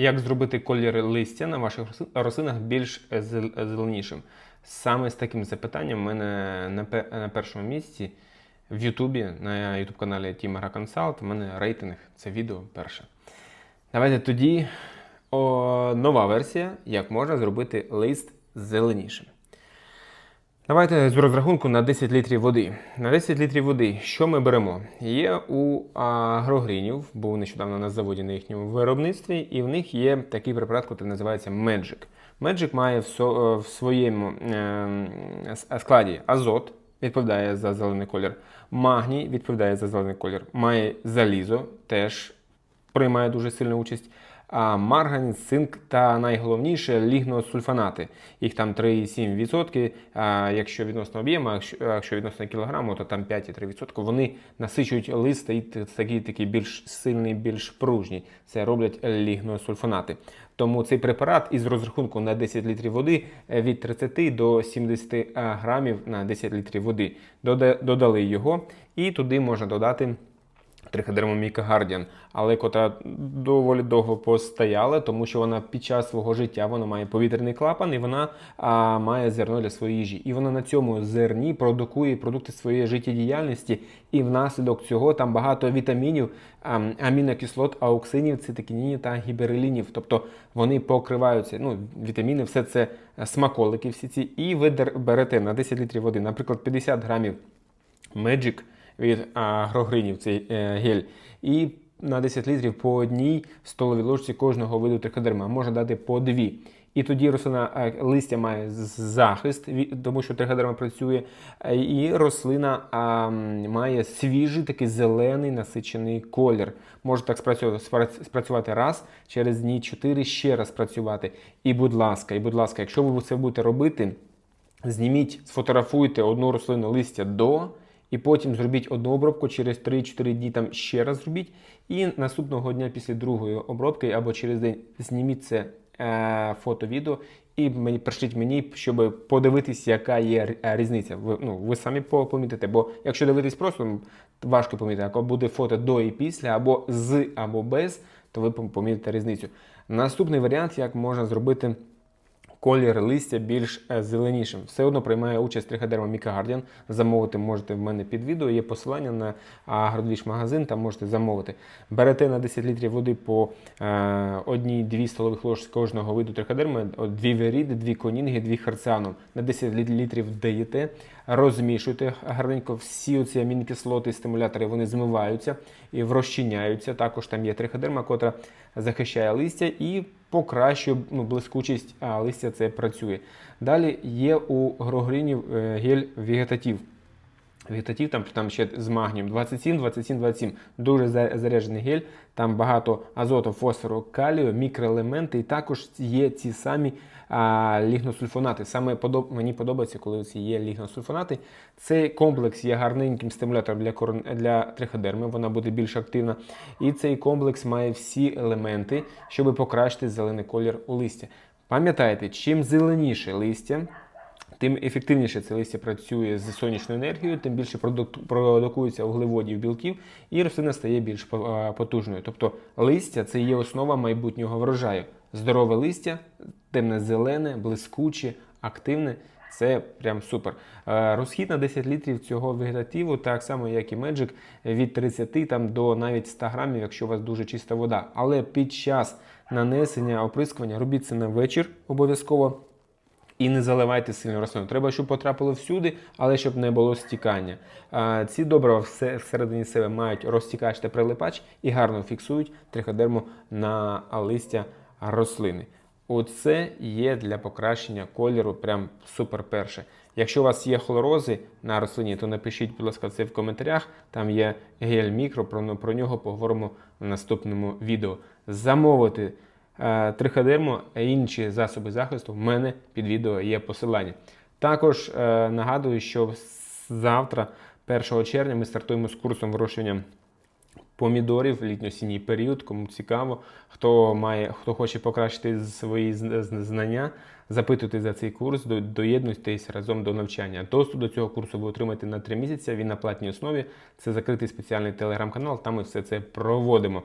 Як зробити колір листя на ваших рослинах більш зеленішим? Саме з таким запитанням в мене на, першому місці в Ютубі, на Ютуб каналі Тімера Консалт. У мене рейтинг це відео перше. Давайте тоді о, нова версія, як можна зробити лист зеленішим. Давайте з розрахунку на 10 літрів води. На 10 літрів води, що ми беремо? Є у агрогрінів, був нещодавно на заводі на їхньому виробництві, і в них є такий препарат, який називається Magic. Magic має в, в своєму е, складі азот, відповідає за зелений колір, магній відповідає за зелений колір, має залізо, теж приймає дуже сильну участь. Марганець, цинк та найголовніше лігносульфанати. Їх там 3,7%. А якщо відносно об'єму, якщо, відносно кілограму, то там 5,3%. Вони насичують лист і такий, такий більш сильний, більш пружній. Це роблять лігносульфанати. Тому цей препарат із розрахунку на 10 літрів води е, від 30 до 70 грамів на 10 літрів води. Додали його, і туди можна додати триходермоміка Гардіан, але котра доволі довго постояла, тому що вона під час свого життя вона має повітряний клапан і вона а, має зерно для своєї їжі. І вона на цьому зерні продукує продукти своєї життєдіяльності, і внаслідок цього там багато вітамінів, а, амінокислот, ауксинів, цитокінінів та гіберелінів. Тобто вони покриваються. Ну, вітаміни, все це е, смаколики, всі ці, і ви берете на 10 літрів води, наприклад, 50 грамів Magic від агрогринів цей е, гель. І на 10 літрів по одній столовій ложці кожного виду триходерма. Можна дати по дві. І тоді рослина е, листя має захист, тому що триходерма працює, е, і рослина а, має свіжий такий зелений насичений колір. Може так спрацьовувати, спра- спрацювати раз, через дні 4 ще раз працювати. І будь ласка, і будь ласка, якщо ви це будете робити, Зніміть, сфотографуйте одну рослину листя до, і потім зробіть одну обробку через 3-4 дні там ще раз зробіть. І наступного дня після другої обробки або через день зніміть це е, фото, відео і мені пришліть мені, щоб подивитись, яка є е, різниця. Ви, ну, ви самі по- помітите, бо якщо дивитись просто, важко помітити, якщо буде фото до і після, або з, або без, то ви помітите різницю. Наступний варіант, як можна зробити колір листя більш е, зеленішим. Все одно приймає участь триходерма Міка Гардіан. Замовити можете в мене під відео. Є посилання на Агродвіж магазин, там можете замовити. Берете на 10 літрів води по е, одній-дві столових ложки кожного виду триходерми, дві веріди, дві конінги, дві харціаном. На 10 літрів даєте, розмішуєте гарненько всі оці амінокислоти, стимулятори, вони змиваються і розчиняються. Також там є триходерма, котра захищає листя і покращує ну, блискучість листя це працює. Далі є у грогринів е, гель вегетатив. Вегетатив там, там ще з магнієм 27, 27, 27. Дуже за- заряджений гель. Там багато азоту, фосфору, калію, мікроелементи, і також є ці самі а, лігносульфонати. Саме подоб... мені подобається, коли ці є лігносульфонати. Цей комплекс є гарненьким стимулятором для, корон... для триходерми, вона буде більш активна. І цей комплекс має всі елементи, щоб покращити зелений колір у листя. Пам'ятайте, чим зеленіше листя, тим ефективніше це листя працює з сонячною енергією, тим більше продук- продукується вуглеводів, білків, і рослина стає більш потужною. Тобто листя це є основа майбутнього врожаю. Здорове листя, темне-зелене, блискуче, активне. Це прям супер. Е, Розхід на 10 літрів цього вегетативу, так само як і Magic, від 30 там, до навіть 100 грамів, якщо у вас дуже чиста вода. Але під час нанесення оприскування робіть це на вечір обов'язково. І не заливайте сильно рослину. Треба, щоб потрапило всюди, але щоб не було стікання. Ці добрива всередині себе мають розтікач та прилипач і гарно фіксують триходерму на листя рослини. Оце є для покращення кольору, прям супер перше. Якщо у вас є хлорози на рослині, то напишіть, будь ласка, це в коментарях. Там є гель мікро, про, про нього поговоримо в наступному відео. Замовити триходерму, а інші засоби захисту в мене під відео є посилання. Також е, нагадую, що завтра, 1 червня, ми стартуємо з курсом вирощування помідорів літньо-осінній період. Кому цікаво, хто має, хто хоче покращити свої знання, запитуйте за цей курс, до- доєднуйтесь разом до навчання. Доступ до цього курсу ви отримаєте на 3 місяці. Він на платній основі. Це закритий спеціальний телеграм-канал. Там ми все це проводимо.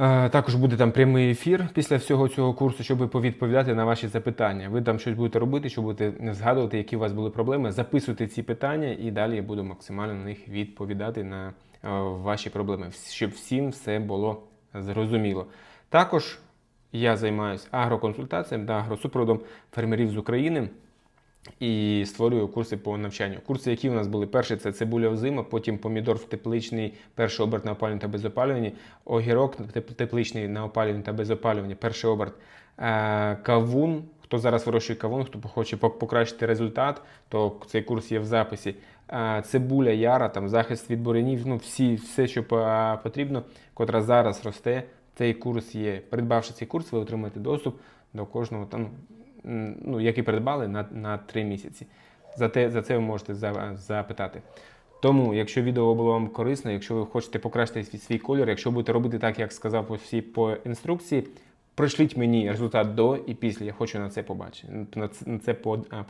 Е, Також буде там прямий ефір після всього цього курсу, щоб повідповідати на ваші запитання. Ви там щось будете робити, щоб будете згадувати, які у вас були проблеми. Записуйте ці питання, і далі я буду максимально на них відповідати на е, ваші проблеми, щоб всім все було зрозуміло. Також я займаюся агроконсультаціями та агросупроводом фермерів з України і створюю курси по навчанню. Курси, які у нас були перші, це цибуля озима, потім помідор в тепличний, перший оберт на опалювання та безопалювання, огірок теп- тепличний на опалювання та безопалювання, перший оберт, Е, кавун. Хто зараз вирощує кавун, хто хоче покращити результат, то цей курс є в записі. Е, Цибуля, яра, там захист від бурянів, ну всі, все, що потрібно, котра зараз росте. Цей курс є. Придбавши цей курс, ви отримаєте доступ до кожного там, м, ну, які придбали на, на 3 місяці. За, те, за це ви можете за- запитати. Тому, якщо відео було вам корисно, якщо ви хочете покращити свій, колір, якщо будете робити так, як сказав всі по інструкції, пришліть мені результат до і після. Я хочу на це побачити, на це, на